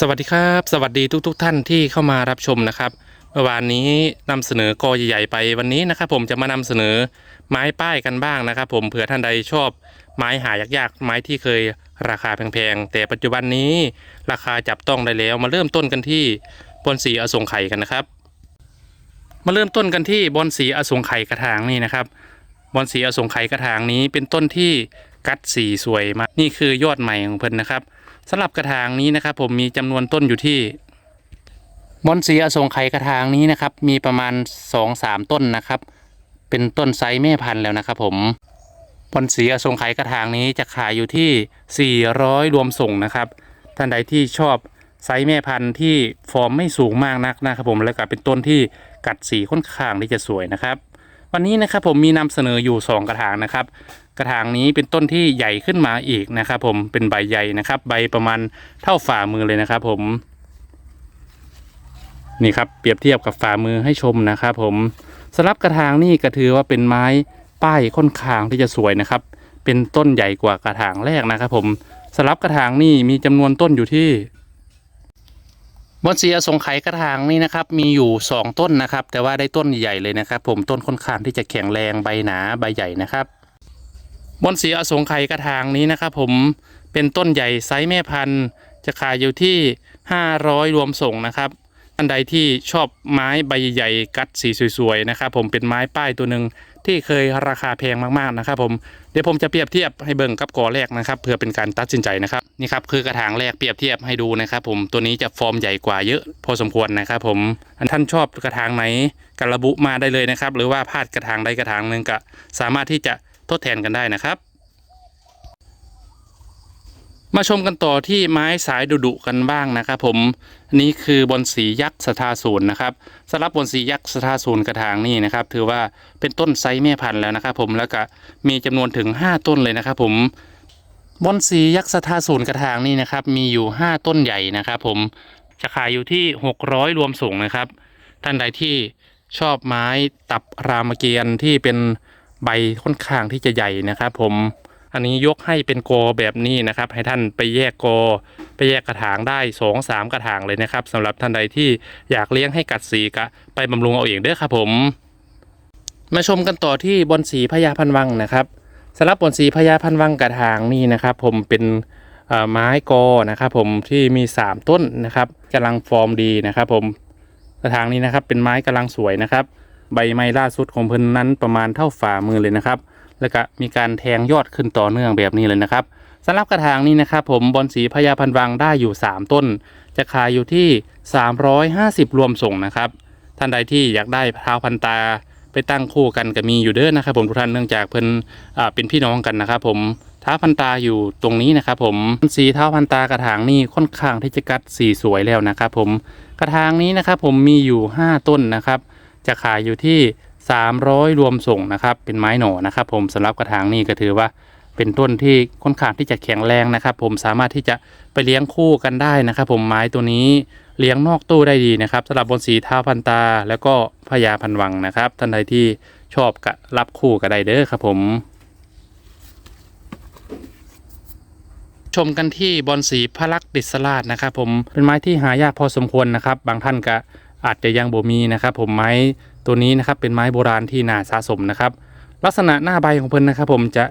สวัสดีครับ สวัสดีทุกๆทท่านที่เข้ามารับชมนะครับเมื่อวานนี้นำเสนอกอใหญ่ๆไปวันนี้นะครับ ผมจะมานำเสนอไม้ป้ายกันบ้างนะครับ ผมเผื่อท่านใดชอบไม้หายากๆ ไม้ที่เคยราคาแพงๆแต่ปัจจุบันนี้ราคาจับต้องได้แล้ว มาเริ่มต้นกันที่บอนสีอสงไข่กันนะครับ มาเริ่มต้นกันที่บอนสีอสงไข่กระถางนี่นะครับบอนสีอสงไข่กระถางนี้เป็นต้นที่กัดสีสวยมากนี่คือยอดใหม่ของเพิ่นนะครับ สำหรับกระถางนี้นะครับผมมีจำนวนต้นอยู่ที่บอนสีอสงไขกระถางนี้นะครับ มีประมาณ 2-3 ต้นนะครับ เป็นต้นไซส์แม่พันธุ์แล้วนะครับผมบอนสีอสงไขกระถางนี้จะขายอยู่ที่ 400 รวมส่งนะครับ ท่านใดที่ชอบไซส์แม่พันธุ์ที่ฟอร์มไม่สูงมากนักนะครับผมแล้วก็เป็นต้นที่กัดสีค่อนข้างที่จะสวยนะครับ วันนี้นะครับผมมีนำเสนออยู่ 2 กระถางนะครับ กระถางนี้เป็นต้นที่ใหญ่ขึ้นมาอีกนะครับ ผมเป็นใบใหญ่นะครับ ใบประมาณเท่าฝ่ามือเลยนะครับ ผมนี่ครับเปรียบเทียบกับฝ่ามือให้ชมนะครับผมสำหรับกระถางนี่ก็ถือว่าเป็นไม้ป้ายค่อนข้างที่จะสวยนะครับ เป็นต้นใหญ่กว่ากระถางแรกนะครับ ผมสำหรับกระถางนี่มีจำนวนต้นอยู่ที่ บอนสีอสงไขยกระถางนี่นะครับ มีอยู่ 2 ต้นนะครับ แต่ว่าได้ต้นใหญ่เลยนะครับ ผมต้นค่อนข้างที่จะแข็งแรงใบหนาใบใหญ่นะครับบอนสีอสงไขยกระถางนี้นะครับ ผมเป็นต้นใหญ่ไซส์แม่พันธุ์ จะขายอยู่ที่ 500 รวมส่งนะครับอันใดที่ชอบไม้ใบใหญ่กัดสีสวยๆนะครับ ผมเป็นไม้ป้ายตัวหนึ่ง ที่เคยราคาแพงมากๆนะครับผมเดี๋ยวผมจะเปรียบเทียบให้เบิ่งกับกอแรกนะครับ เพื่อเป็นการตัดสินใจนะครับนี่ครับคือกระถางแรกเปรียบเทียบให้ดูนะครับ ผมตัวนี้จะฟอร์มใหญ่กว่าเยอะพอสมควรนะครับ ผมอันท่านชอบกระถางไหนกระบุมาได้เลยนะครับ หรือว่าพลาดกระถางใดกระถางหนึ่งก็สามารถที่จะทดแทนกันได้นะครับ มาชมกันต่อที่ไม้สายดุดุกันบ้างนะครับผมนนี้คือบอนสียักษ์สถาศูนย์นะครับสำหรับบอนสียักษ์สถาศูนย์กระถางนี่นะครับ ถือว่าเป็นต้นไซส์แม่พันธุ์แล้วนะครับผมแล้วก็มีจำนวนถึง 5 ต้นเลยนะครับผมบอนสียักษ์สถาศูนย์กระถางนี่นะครับ มีอยู่ 5 ต้นใหญ่นะครับ ผมจะขายอยู่ที่ 600 รวมส่งนะครับ ท่านใดที่ชอบไม้ตับรามเกียรติ์ที่เป็นใบค่อนข้างที่จะใหญ่นะครับ ผม อันนี้ยกให้เป็นโกแบบนี้นะครับ ให้ท่านไปแยกโกไปแยกกระถางได้สองสามกระถางเลยนะครับสำหรับท่านใดที่อยากเลี้ยงให้กัดสีกะไปบำรุงเอาเองเด้อครับผม มาชมกันต่อที่บอนสีพญาพันวังนะครับสำหรับบอนสีพญาพันวังกระถางนี่นะครับ ผมเป็นไม้กอนะครับ ผมที่มี 3 ต้นนะครับกำลังฟอร์มดีนะครับ ผมกระถางนี้นะครับเป็นไม้กำลังสวยนะครับ ใบไม้ล่าสุดของเพิ่นนั้นประมาณเท่าฝ่ามือเลยนะครับ แล้วก็มีการแทงยอดขึ้นต่อเนื่องแบบนี้เลยนะครับสำหรับกระถางนี้นะครับผมบอนสีพญาพันวังได้อยู่ 3 ต้น จะขายอยู่ที่ 350 รวมส่งนะครับ ท่านใดที่อยากได้เท้าพันตาไปตั้งคู่กันก็มีอยู่เด้อนะครับผมทุกท่านเนื่องจากเพิ่นอ่าเป็นพี่น้องกันนะครับ ผมเท้าพันตาอยู่ตรงนี้นะครับ ผมสีเท้าพันตากระถางนี่ค่อนข้างที่จะกัดสีสวยแล้วนะครับ ผมกระถางนี้นะครับผมมีอยู่ 5 ต้นนะครับ จะขายอยู่ที่ 300 รวมส่งนะครับ เป็นไม้หน่อนะครับผมสำหรับกระถางนี่ก็ถือว่าเป็นต้นที่ค่อนข้างที่จะแข็งแรงนะครับ ผมสามารถที่จะไปเลี้ยงคู่กันได้นะครับ ผมไม้ตัวนี้เลี้ยงนอกตู้ได้ดีนะครับสำหรับบนสีเท้าพันตา แล้วก็พญาพันวังนะครับท่านใดที่ชอบกะรับคู่ก็ได้เด้อครับผมชมกันที่บอนสีพระลักษณ์ดิษลาดนะครับผมเป็นไม้ที่หายากพอสมควรนะครับ บางท่านก็อาจจะยังบ่มีนะครับ ผมไม้ ตัวนี้นะครับเป็นไม้โบราณที่น่าสะสมนะครับ ลักษณะหน้าใบของเพิ่นนะครับ ผมจะ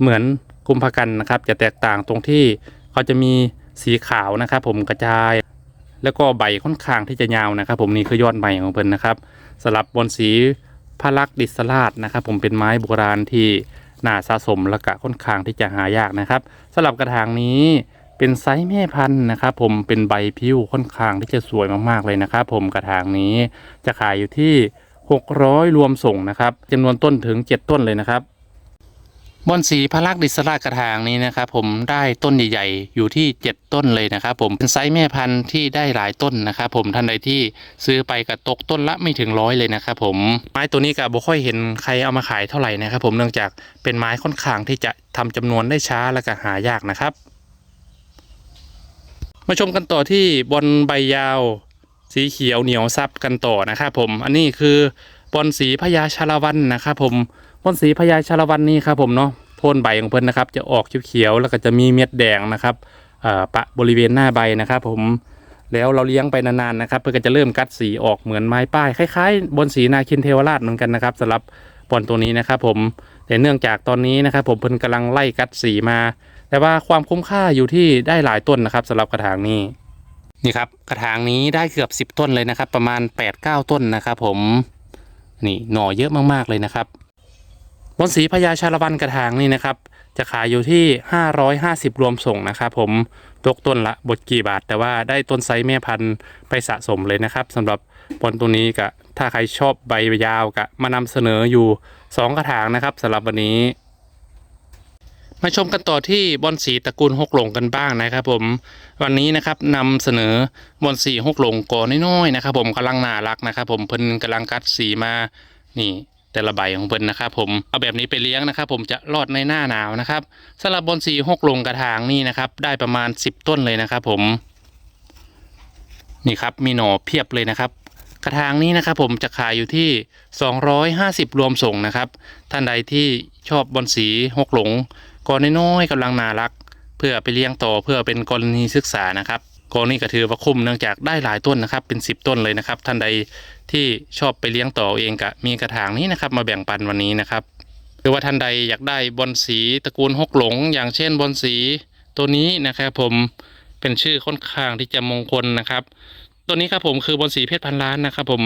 เหมือนกุมภกันนะครับ จะแตกต่างตรงที่เขาจะมีสีขาวนะครับ ผมกระจาย แล้วก็ใบค่อนข้างที่จะยาวนะครับ ผมนี่คือยอดใบของเพิ่นนะครับสลับบนสีพระลักษณ์ดิษลาดนะครับ ผมเป็นไม้โบราณที่น่าสะสมและกะค่อนข้างที่จะหายากนะครับสลับกระถางนี้เป็นไซส์แม่พันธุ์นะครับ ผมเป็นใบพิ้วค่อนข้างที่จะสวยมากๆเลยนะครับ ผมกระถางนี้จะขายอยู่ที่ 600 รวมส่งนะครับจำนวนต้นถึง 7 ต้นเลยนะครับบอนสีพระลักษณ์ดิสลากระถางนี้นะครับผมได้ต้นใหญ่ๆอยู่ที่ 7 ต้นเลยนะครับผมเป็นไซส์แม่พันธุ์ที่ได้หลายต้นนะครับผมท่านใดที่ซื้อไปกระตกต้นละไม่ถึงร้อยเลยนะครับผมไม้ตัวนี้ก็บ่ค่อยเห็นใครเอามาขายเท่าไหร่นะครับผมเนื่องจากเป็นไม้ค่อนข้างที่จะทำจำนวนได้ช้าและก็หายากนะครับ มาชมกันต่อที่บอลใบยาว สีเขียวเหนียวซับกันต่อนะครับผม อันนี้คือบอลสีพญาชาละวันนะครับผมบอลสีพญาชาละวันนี่ครับผมเนาะโทนใบของเพิ่นนะครับ จะออกเขียวๆแล้วก็จะมีเม็ดแดงนะครับปะบริเวณหน้าใบนะครับผมแล้วเราเลี้ยงไปนานๆนะครับเพื่อก็จะเริ่มกัดสีออกเหมือนไม้ป้ายคล้ายๆ บนสีนาคินเทวราชเหมือนกันนะครับสำหรับบอลตัวนี้นะครับผมแต่เนื่องจากตอนนี้นะครับผมเพิ่นกำลังไล่กัดสีมา แต่ว่าความคุ้มค่าอยู่ที่ได้หลายต้นนะครับสำหรับกระถางนี้ นี่ครับกระถางนี้ได้เกือบ 10 ต้นเลยนะครับ ประมาณ 8-9 ต้นนะครับ ผมนี่หน่อเยอะมากๆเลยนะครับบนสีพญาชาละวันกระถางนี่นะครับ จะขายอยู่ที่ 550 รวมส่งนะครับ ผมตกต้นละบทกี่บาท แต่ว่าได้ต้นไซส์แม่พันธุ์ไปสะสมเลยนะครับสำหรับบอลตัวนี้กะถ้าใครชอบใบยาวกะมานำเสนออยู่ 2 กระถางนะครับสำหรับวันนี้ มาชมกันต่อที่บอลสีตระกูลหกหลงกันบ้างนะครับผมวันนี้นะครับนำเสนอบอลสีหกหลงก่อนน้อยๆนะครับ ผมกำลังน่ารักนะครับ ผมเพิ่นกำลังกัดสีมานี่แต่ละใบของเพิ่นนะครับผมเอาแบบนี้ไปเลี้ยงนะครับ ผมจะรอดในหน้าหนาวนะครับสำหรับบอลสีหกหลงกระถางนี่นะครับ ได้ประมาณ 10 ต้นเลยนะครับ ผม นี่ครับมีหน่อเพียบเลยนะครับกระถางนี้นะครับผมจะขายอยู่ที่ 250 รวมส่งนะครับ ท่านใดที่ชอบบอลสีหกหลง กอนน้อยๆกำลังน่ารัก เพื่อไปเลี้ยงต่อเพื่อเป็นกรณีศึกษานะครับกรณีก็ถือว่าคุ้มเนื่องจากได้หลายต้นนะครับเป็น 10 ต้นเลยนะครับ ท่านใดที่ชอบไปเลี้ยงต่อเองกะมีกระถางนี้นะครับ มาแบ่งปันวันนี้นะครับหรือว่าท่านใดอยากได้บอลสีตระกูลหกหลง อย่างเช่นบอลสีตัวนี้นะครับผมเป็นชื่อค่อนข้างที่จะมงคลนะครับ ตัวนี้ครับผมคือบอลสีเพชรพันล้านนะครับผม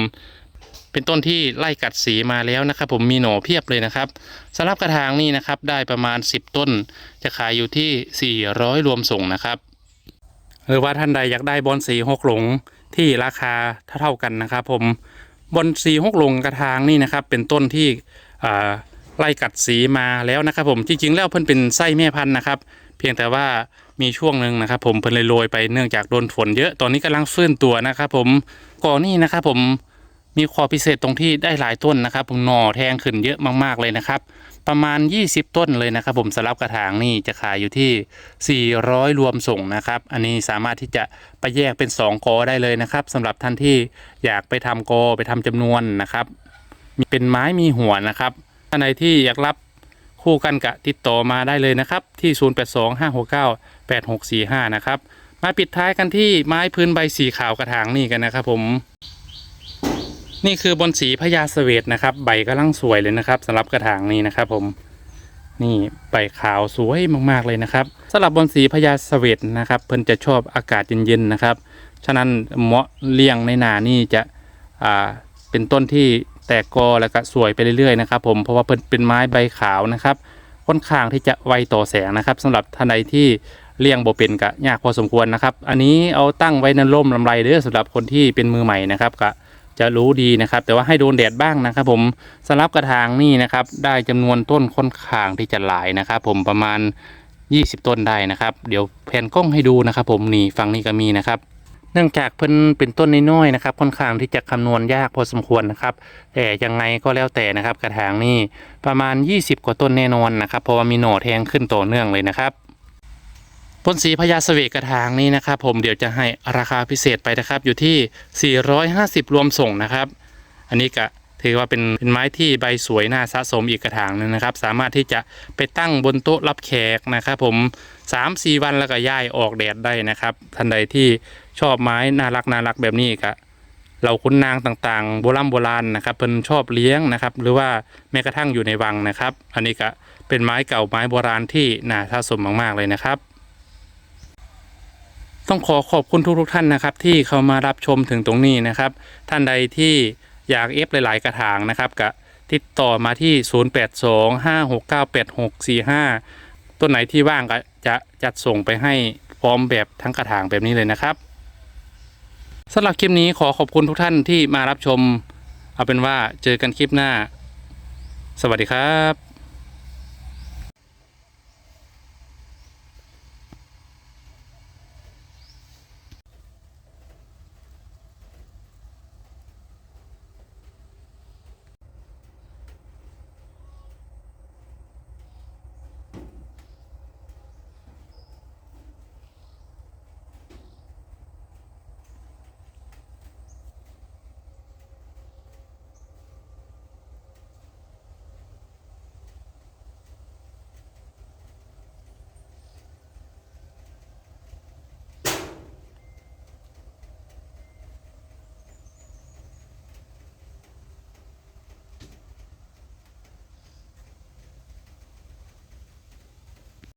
เป็นต้นที่ไล่กัดสีมาแล้วนะครับผมมีหน่อเพียบเลยนะครับสำหรับกระถางนี่นะครับได้ประมาณ 10 ต้น จะขายอยู่ที่ 400 รวมส่งนะครับหรือว่าท่านใดอยากได้บอลสีหกหลงที่ราคาเท่ากันนะครับผมบอลสีหกหลงกระถางนี่นะครับเป็นต้นที่ไล่กัดสีมาแล้วนะครับผมจริงๆแล้วเพิ่นเป็นไส้แม่พันธุ์นะครับ เพียงแต่ว่ามีช่วงหนึ่งนะครับ ผมเพิ่นเลยโรยไปเนื่องจากโดนฝนเยอะตอนนี้กำลังฟื้นตัวนะครับ ผมก่อนนี่นะครับผม มีความพิเศษตรงที่ได้หลายต้นนะครับ ผมหน่อแทงขึ้นเยอะมากๆเลยนะครับ ประมาณ 20 ต้นเลยนะครับ ผมสลับกระถางนี่จะขายอยู่ที่ 400 รวมส่งนะครับ อันนี้สามารถที่จะไปแยกเป็น 2 กอได้เลยนะครับสำหรับท่านที่อยากไปทำกอไปทำจำนวนนะครับมีเป็นไม้มีหัวนะครับท่านใดที่อยากรับคู่กันกะติดต่อมาได้เลยนะครับ ที่ 0825698645 นะครับ มาปิดท้ายกันที่ไม้พื้นใบสีขาวกระถางนี่กันนะครับผม นี่คือบนสีพญาเสวตนะครับ ใบกำลังสวยเลยนะครับสำหรับกระถางนี้นะครับผมนี่ใบขาวสวยมากๆเลยนะครับสำหรับบนสีพญาเสวตนะครับ เพิ่นจะชอบอากาศเย็นๆนะครับ ฉะนั้นเหมาะเลี้ยงในนานี่จะอ่าเป็นต้นที่แตกกอแล้วก็สวยไปเรื่อยๆนะครับ ผมเพราะว่าเพิ่นเป็นไม้ใบขาวนะครับค่อนข้างที่จะไวต่อแสงนะครับสำหรับท่านใดที่เลี้ยงบ่เป็นก็ยากพอสมควรนะครับ อันนี้เอาตั้งไว้ในร่มลำไรเด้อสำหรับคนที่เป็นมือใหม่นะครับก็ จะรู้ดีนะครับ แต่ว่าให้โดนแดดบ้างนะครับ ผมสำหรับกระถางนี่นะครับ ได้จำนวนต้นค่อนข้างที่จะหลายนะครับ ผมประมาณ 20 ต้นได้นะครับ เดี๋ยวแผนกล้องให้ดูนะครับ ผมนี่ฝั่งนี้ก็มีนะครับเนื่องจากเพิ่นเป็นต้นน้อยๆนะครับ ค่อนข้างที่จะคำนวณยากพอสมควรนะครับ แต่ยังไงก็แล้วแต่นะครับ กระถางนี่ประมาณ 20 กว่าต้นแน่นอนนะครับ เพราะว่ามีหน่อแทงขึ้นต่อเนื่องเลยนะครับ ต้นสีพญาเสวกกระถางนี้นะครับผมเดี๋ยวจะให้ราคาพิเศษไปนะครับ อยู่ที่ 450 รวมส่งนะครับ อันนี้ก็ถือว่าเป็นเป็นไม้ที่ใบสวยน่าสะสมอีกกระถางหนึงนะครับ สามารถที่จะไปตั้งบนโต๊ะรับแขกนะครับผม 3 4 วันแล้วก็ย้ายออกแดดได้นะครับท่านใดที่ชอบไม้น่ารักน่ารักแบบนี้ก็เราคุ้นนางต่างๆ โบราณโบราณนะครับเพิ่นชอบเลี้ยงนะครับ หรือว่าแม้กระทั่งอยู่ในวังนะครับ อันนี้ก็เป็นไม้เก่าไม้โบราณที่น่าสะสมมากๆเลยนะครับ ต้องขอขอบคุณทุกๆท่านนะครับ ที่เข้ามารับชมถึงตรงนี้นะครับ ท่านใดที่อยากเอฟหลาย ๆ กระถางนะครับก็ติดต่อมาที่ 0825698645 ต้นไหนที่ว่างก็จะจัดส่งไปให้พร้อมแบบทั้งกระถางแบบนี้เลยนะครับสำหรับคลิปนี้ขอขอบคุณทุกท่านที่มารับชม เอาเป็นว่าเจอกันคลิปหน้า สวัสดีครับ